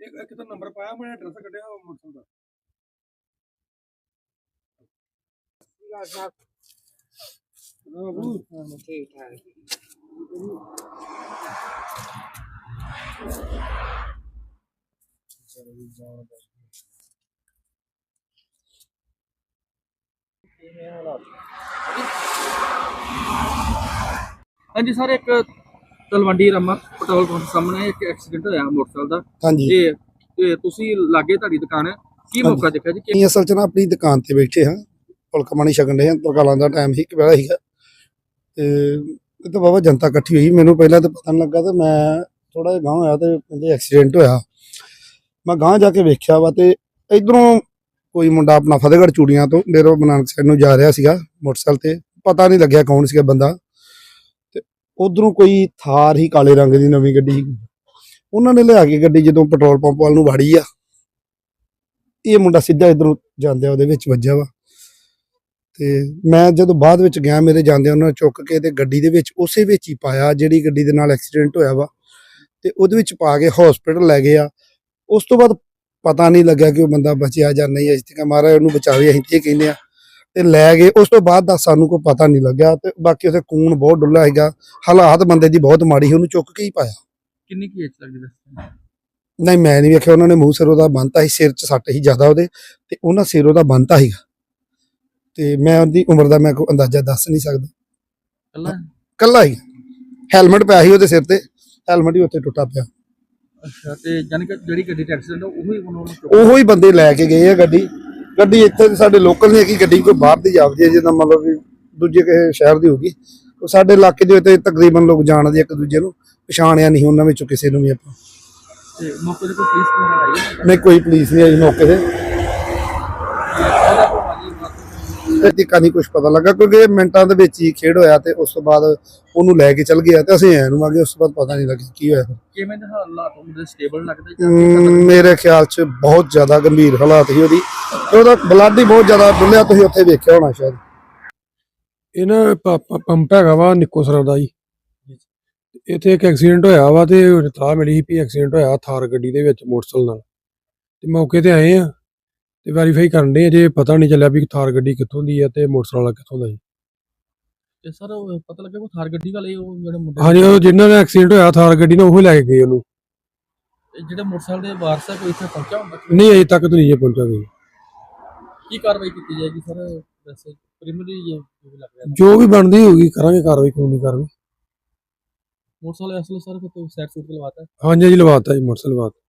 ਇੱਕ ਇੱਕ ਤਾਂ ਨੰਬਰ ਪਾਇਆ ਮੈਂ ਐਡਰੈਸ ਕੱਢਿਆ ਉਹ ਮੋਟਰਸਾਈਕਲ ਦਾ। ਹਾਂ, ਬੂ। ਠੀਕ ਠਾਕ ਹਾਂਜੀ ਸਰ ਇੱਕ ਤਲਵੰਡੀ ਰਮਾ ਪੈਟਰੋਲ ਪੰਪ ਸਾਹਮਣੇ ਇੱਕ ਐਕਸੀਡੈਂਟ ਹੋਇਆ ਮੋਟਰਸਾਈਕਲ ਦਾ। ਹਾਂਜੀ। ਤੇ ਤੇ ਤੁਸੀਂ ਲਾਗੇ ਤੁਹਾਡੀ ਦੁਕਾਨ ਹੈ। ਕੀ ਮੌਕਾ ਦੇਖਿਆ ਜੀ? ਕਿ ਅਸੀਂ ਅਸਲ 'ਚ ਨਾ ਆਪਣੀ ਦੁਕਾਨ ਤੇ ਬੈਠੇ ਹਾਂ। ਫੁਲਕਾ ਪਾਣੀ ਛਕਣ ਦੇ ਹਾਂ। ਤਰਕਾਲਾਂ ਦਾ ਟਾਈਮ ਸੀ ਕਿ ਵੇਲਾ ਸੀਗਾ। ਤੇ ਇਹ ਤਾਂ ਬਾਬਾ ਜਨਤਾ ਇਕੱਠੀ ਹੋਈ। ਮੈਨੂੰ ਪਹਿਲਾਂ ਤਾਂ ਪਤਾ ਨਹੀਂ ਲੱਗਾ ਤੇ ਮੈਂ ਥੋੜਾ ਜਿਹਾ ਗਾਂਹ ਹੋਇਆ ਤੇ ਕਹਿੰਦੇ ਐਕਸੀਡੈਂਟ ਹੋਇਆ। ਮੈਂ ਗਾਂਹ ਜਾ ਕੇ ਵੇਖਿਆ ਵਾ ਤੇ ਇਧਰੋਂ ਕੋਈ ਮੁੰਡਾ ਆਪਣਾ ਫਤਿਹਗੜ੍ਹ ਚੂੜੀਆਂ ਤੋਂ ਡੇਰਾ ਬਾਬਾ ਸਾਈਡ ਨੂੰ ਜਾ ਰਿਹਾ ਸੀਗਾ ਮੋਟਰਸਾਈਕਲ ਤੇ, ਪਤਾ ਨਹੀਂ ਲੱਗਿਆ ਕੌਣ ਸੀਗਾ ਬੰਦਾ। ਤੇ ਉਧਰੋਂ ਕੋਈ ਥਾਰ ਹੀ ਕਾਲੇ ਰੰਗ ਦੀ ਨਵੀਂ ਗੱਡੀ ਉਹਨਾਂ ਨੇ ਲਿਆ ਕੇ ਗੱਡੀ ਜਦੋਂ ਪੈਟਰੋਲ ਪੰਪ ਵੱਲ ਨੂੰ ਵਾੜੀ ਆ, ਇਹ ਮੁੰਡਾ ਸਿੱਧਾ ਇਧਰੋਂ ਜਾਂਦਿਆ ਉਹਦੇ ਵਿੱਚ ਵੱਜਿਆ ਵਾ। ਤੇ ਮੈਂ ਜਦੋਂ ਬਾਅਦ ਵਿੱਚ ਗਿਆ ਮੇਰੇ ਜਾਂਦਿਆਂ ਉਹਨਾਂ ਨੇ ਚੁੱਕ ਕੇ ਤੇ ਗੱਡੀ ਦੇ ਵਿੱਚ ਉਸੇ ਵਿੱਚ ਹੀ ਪਾਇਆ, ਜਿਹੜੀ ਗੱਡੀ ਦੇ ਨਾਲ ਐਕਸੀਡੈਂਟ ਹੋਇਆ ਵਾ। ਤੇ ਉਹਦੇ ਵਿੱਚ ਪਾ ਕੇ ਹਸਪੀਟਲ ਲੈ ਗਏ ਆ। ਉਸ ਤੋਂ ਬਾਅਦ ਪਤਾ ਨਹੀਂ ਲੱਗਿਆ ਕਿ ਉਹ ਬੰਦਾ ਬਚਿਆ ਜਾਂ ਨਹੀਂ ਅਜੇ ਤੱਕ ਮਹਾਰਾਜ ਉਹਨੂੰ ਬਚਾਵੇ ਅਸੀਂ ਇਹ ਕਹਿੰਦੇ ਆ ਤੇ ਲੈ ਗਏ। ਉਸ ਤੋਂ ਬਾਅਦ ਦਾ ਸਾਨੂੰ ਕੋਈ ਪਤਾ ਨਹੀਂ ਲੱਗਿਆ ਤੇ ਬਾਕੀ ਉੱਥੇ ਖੂਨ ਬਹੁਤ ਡੁੱਲਾ ਹੈਗਾ ਹਾਲਾਤ ਬੰਦੇ ਦੀ ਬਹੁਤ ਮਾੜੀ ਸੀ। ਉਹਨੂੰ ਚੁੱਕ ਕੇ ਹੀ ਪਾਇਆ। ਕਿੰਨੀ ਕੀ ਏਜ ਲੱਗਦੀ ਦੱਸੋ ਨਹੀਂ ਮੈਂ ਨਹੀਂ ਵੇਖਿਆ। ਉਹਨਾਂ ਨੇ ਮੂੰਹ ਸਿਰ ਉਹਦਾ ਬੰਨਤਾ ਸੀ। ਸਿਰ 'ਚ ਸੱਟ ਸੀ ਜ਼ਿਆਦਾ ਉਹਦੇ। ਤੇ ਉਹਨਾਂ ਸਿਰ ਉਹਦਾ ਬੰਨਤਾ ਸੀਗਾ। ਤੇ ਮੈਂ ਉਹਦੀ ਉਮਰ ਦਾ ਮੈਂ ਕੋਈ ਅੰਦਾਜ਼ਾ ਦੱਸ ਨਹੀਂ ਸਕਦਾ। ਕੱਲਾ? ਕੱਲਾ ਹੀ। ਹੈਲਮਟ ਪਿਆ ਸੀ ਉਹਦੇ ਸਿਰ ਤੇ। ਹੈਲਮਟ ਹੀ ਉੱਥੇ ਟੁੱਟਾ ਪਿਆ। ਅੱਛਾ ਤੇ ਜਾਨੀ ਕਿ ਜਿਹੜੀ ਗੱਡੀ ਦਾ ਐਕਸੀਡੈਂਟ ਉਹ ਹੀ ਉਹਨਾਂ ਨੂੰ ਚੁੱਕ- ਉਹੋ ਹੀ ਬੰਦੇ ਲੈ ਕੇ ਗਏ ਆ ਗੱਡੀ। ਗੱਡੀ ਇੱਥੇ ਦੀ ਸਾਡੇ ਲੋਕਲ ਨਹੀਂ ਹੈਗੀ ਗੱਡੀ ਕੋਈ ਬਾਹਰ ਦੀ ਜਾਪਦੀ ਹੈ ਜਿਹਦਾ ਮਤਲਬ ਵੀ ਦੂਜੇ ਕਿਸੇ ਸ਼ਹਿਰ ਦੀ ਹੋਗੀ ਉਹ ਸਾਡੇ ਇਲਾਕੇ ਦੇ ਉੱਤੇ ਤਕਰੀਬਨ ਲੋਕ ਜਾਣਦੇ ਇੱਕ ਦੂਜੇ ਨੂੰ ਪਛਾਣਿਆ ਨਹੀਂ ਉਹਨਾਂ ਵਿੱਚੋਂ ਕਿਸੇ ਨੂੰ ਵੀ ਆਪਾਂ। ਤੇ ਮੌਕੇ ਤੇ ਕੋਈ ਪੁਲਿਸ ਵਗੈਰਾ ਆਈ ਹੈ? ਨਹੀਂ ਕੋਈ ਪੁਲਿਸ ਨਹੀਂ ਆਈ ਮੌਕੇ ਤੇ। ਤੇ ਟਿੱਕਾ ਨਹੀਂ ਕੁਝ ਪਤਾ ਲੱਗਾ ਕਿਉਂਕਿ ਇਹ ਮਿੰਟਾਂ ਦੇ ਵਿੱਚ ਹੀ ਖੇਡ ਹੋਇਆ ਤੇ ਉਸ ਤੋਂ ਬਾਅਦ ਉਹਨੂੰ ਲੈ ਕੇ ਚੱਲ ਗਿਆ ਤੇ ਅਸੀਂ ਐ ਨੂੰ ਆ ਗਏ ਉਸ ਤੋਂ ਬਾਅਦ ਪਤਾ ਨਹੀਂ ਲੱਗਿਆ ਕੀ ਹੋਇਆ। ਕਿਵੇਂ ਦੇ ਹਾਲਾਤ ਉਹਦੇ ਸਟੇਬਲ ਲੱਗਦਾ ਜਾਂ ਮੇਰੇ ਖਿਆਲ 'ਚ ਬਹੁਤ ਜ਼ਿਆਦਾ ਗੰਭੀਰ ਹਾਲਾਤ ਸੀ ਉਹਦੀ। ਉਹਦਾ ਬਲੱਡ ਹੀ ਬਹੁਤ ਜ਼ਿਆਦਾ ਡੁੱਲਿਆ ਤੁਸੀਂ ਉੱਥੇ ਵੇਖਿਆ ਹੋਣਾ ਸ਼ਾਇਦ। ਇਹ ਨਾ ਪ- ਪ- ਪੰਪ ਹੈਗਾ ਵਾ ਨਿੱਕੋ ਸਰ ਦਾ ਜੀ ਇੱਥੇ ਇੱਕ ਐਕਸੀਡੈਂਟ ਹੋਇਆ ਵਾ ਤੇ ਇਤਲਾਹ ਮਿਲੀ ਸੀ ਵੀ ਐਕਸੀਡੈਂਟ ਹੋਇਆ ਥਾਰ ਗੱਡੀ ਦੇ ਵਿੱਚ ਮੋਟਰਸਾਈਕਲ ਨਾਲ। ਤੇ ਮੌਕੇ ਤੇ ਆਏ ਆ। ਤੇ ਵੈਰੀਫਾਈ ਕਰਨ ਦੇ ਅਜੇ ਪਤਾ ਨਹੀਂ ਚੱਲਿਆ ਵੀ ਥਾਰ ਗੱਡੀ ਕਿੱਥੋਂ ਦੀ ਹੈ ਤੇ ਮੋਟਰਸਾਈਕਲ ਵਾਲਾ ਕਿੱਥੋਂ ਦਾ ਜੀ। ਤੇ ਸਰ ਪਤਾ ਲੱਗਿਆ ਉਹ ਥਾਰ ਗੱਡੀ ਵਾਲੇ ਉਹ ਜਿਹੜੇ ਮੁੰਡੇ ਹਾਂਜੀ ਉਹ ਜਿਨ੍ਹਾਂ ਦਾ ਐਕਸੀਡੈਂਟ ਹੋਇਆ ਥਾਰ ਗੱਡੀ ਨਾਲ ਉਹ ਲੈ ਕੇ ਗਏ ਉਹਨੂੰ। ਤੇ ਜਿਹੜੇ ਮੋਟਰਸਾਈਕਲ ਦੇ ਵਾਰਸ ਆ ਕੋਈ ਇੱਥੇ ਪਹੁੰਚਾ ਹੁੰਦਾ ਨਹੀਂ ਅਜੇ ਤੱਕ ਤਾਂ ਨਹੀਂ ਜੇ ਪਹੁੰਚਾ ਗਈ ਕੀ ਕਾਰਵਾਈ ਕੀਤੀ ਜਾਏਗੀ ਸਰ? ਵੈਸੇ ਪ੍ਰੀਮਰੀ ਜੇ ਜੋ ਵੀ ਲੱਗ ਰਿਹਾ। ਜੋ ਵੀ ਬਣਦੀ ਹੋਊਗੀ ਕਰਾਂਗੇ ਕਾਰਵਾਈ ਕਾਨੂੰਨੀ ਕਾਰਵਾਈ। ਮੋਟਰਸਾਈਕਲ ਅਸਲ ਸਰ ਕਿਤੇ ਸਾਈਡ ਸੂਟ ਲਵਾਤਾ। ਹਾਂਜੀ ਜੀ ਲਵਾਤਾ ਜੀ ਮੋਟਰਸਾਈਕਲ ਲਵਾਤਾ।